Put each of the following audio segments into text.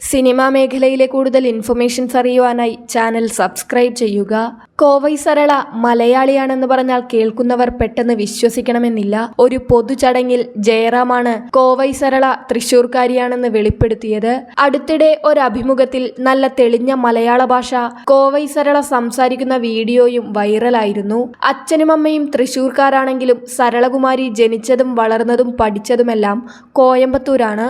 Cinema മേഖലയിലെ കൂടുതൽ informations അറിയുവാനായി channel subscribe ചെയ്യുക. കോവൈ സരള മലയാളിയാണെന്ന് പറഞ്ഞാൽ കേൾക്കുന്നവർ പെട്ടെന്ന് വിശ്വസിക്കണമെന്നില്ല. ഒരു പൊതുചടങ്ങിൽ ജയറാമാണ് കോവൈ സരള തൃശൂർക്കാരിയാണെന്ന് വെളിപ്പെടുത്തിയത്. അടുത്തിടെ ഒരു അഭിമുഖത്തിൽ നല്ല തെളിഞ്ഞ മലയാള ഭാഷ കോവൈ സരള സംസാരിക്കുന്ന വീഡിയോയും വൈറലായിരുന്നു. അച്ഛനും അമ്മയും തൃശൂർക്കാരാണെങ്കിലും സരളകുമാരി ജനിച്ചതും വളർന്നതും പഠിച്ചതുമെല്ലാം കോയമ്പത്തൂരാണ്.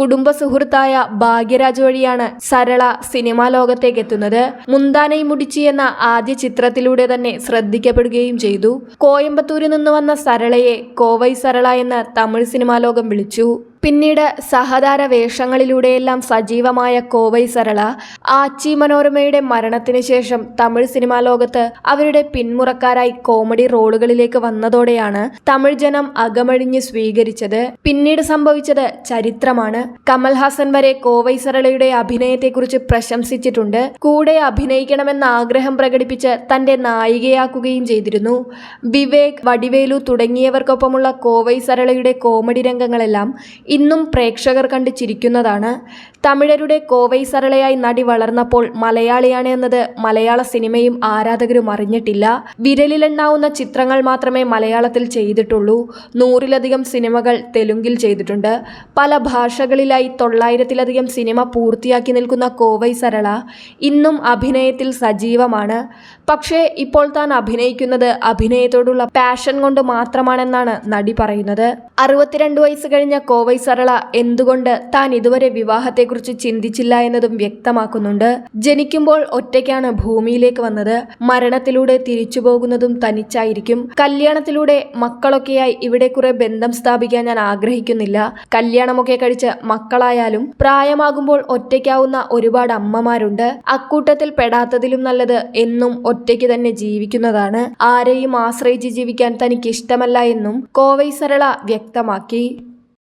കുടുംബ സുഹൃത്തായ ഭാഗ്യരാജ് വഴിയാണ് സരള സിനിമാ ലോകത്തേക്ക് എത്തുന്നത് മുന്താനൈ മുടിച്ചി എന്ന ആദ്യ ചിത്രത്തിലൂടെ തന്നെ ശ്രദ്ധിക്കപ്പെടുകയും ചെയ്തു. കോയമ്പത്തൂരിൽ നിന്ന് വന്ന സരളയെ കോവൈ സരള എന്ന് തമിഴ് സിനിമാ ലോകം വിളിച്ചു. പിന്നീട് സഹതാര വേഷങ്ങളിലൂടെയെല്ലാം സജീവമായ കോവൈ സരള ആച്ചി മനോരമയുടെ മരണത്തിന് ശേഷം തമിഴ് സിനിമാ ലോകത്ത് അവരുടെ പിന്മുറക്കാരായി കോമഡി റോളുകളിലേക്ക് വന്നതോടെയാണ് തമിഴ് ജനം അകമഴിഞ്ഞ് സ്വീകരിച്ചത്. പിന്നീട് സംഭവിച്ചത് ചരിത്രമാണ്. കമൽഹാസൻ വരെ കോവൈ സരളയുടെ അഭിനയത്തെക്കുറിച്ച് പ്രശംസിച്ചിട്ടുണ്ട്. കൂടെ അഭിനയിക്കണമെന്ന ആഗ്രഹം പ്രകടിപ്പിച്ച് തന്റെ നായികയാക്കുകയും ചെയ്തിരുന്നു. വിവേക് വടിവേലു തുടങ്ങിയവർക്കൊപ്പമുള്ള കോവൈ സരളയുടെ കോമഡി രംഗങ്ങളെല്ലാം ഇന്നും പ്രേക്ഷകർ കണ്ട് ചിരിക്കുന്നതാണ്. തമിഴരുടെ കോവൈ സരളയായി നടി വളർന്നപ്പോൾ മലയാളിയാണ് എന്നത് മലയാള സിനിമയും ആരാധകരും അറിഞ്ഞിട്ടില്ല. വിരലിലെണ്ണാവുന്ന ചിത്രങ്ങൾ മാത്രമേ മലയാളത്തിൽ ചെയ്തിട്ടുള്ളൂ. നൂറിലധികം സിനിമകൾ തെലുങ്കിൽ ചെയ്തിട്ടുണ്ട്. പല ഭാഷകളിലായി തൊള്ളായിരത്തിലധികം സിനിമ പൂർത്തിയാക്കി നിൽക്കുന്ന കോവൈ സരള ഇന്നും അഭിനയത്തിൽ സജീവമാണ്. പക്ഷേ ഇപ്പോൾ താൻ അഭിനയിക്കുന്നത് അഭിനയത്തോടുള്ള പാഷൻ കൊണ്ട് മാത്രമാണെന്നാണ് നടി പറയുന്നത്. അറുപത്തിരണ്ട് വയസ്സ് കഴിഞ്ഞ കോവൈ സരള. എന്തുകൊണ്ട് താൻ ഇതുവരെ വിവാഹത്തെക്കുറിച്ച് ചിന്തിച്ചില്ല എന്നതും വ്യക്തമാക്കുന്നുണ്ട്. ജനിക്കുമ്പോൾ ഒറ്റയ്ക്കാണ് ഭൂമിയിലേക്ക് വന്നത്. മരണത്തിലൂടെ തിരിച്ചു പോകുന്നതും തനിച്ചായിരിക്കും. കല്യാണത്തിലൂടെ മക്കളൊക്കെയായി ഇവിടെ കുറെ ബന്ധം സ്ഥാപിക്കാൻ ഞാൻ ആഗ്രഹിക്കുന്നില്ല. കല്യാണമൊക്കെ കഴിച്ച് മക്കളായാലും പ്രായമാകുമ്പോൾ ഒറ്റയ്ക്കാവുന്ന ഒരുപാട് അമ്മമാരുണ്ട്. അക്കൂട്ടത്തിൽ പെടാത്തതിലും നല്ലത് എന്നും ഒറ്റയ്ക്ക് തന്നെ ജീവിക്കുന്നതാണ്. ആരെയും ആശ്രയിച്ച് ജീവിക്കാൻ തനിക്ക് ഇഷ്ടമല്ല എന്നും കോവൈ സരള വ്യക്തമാക്കി.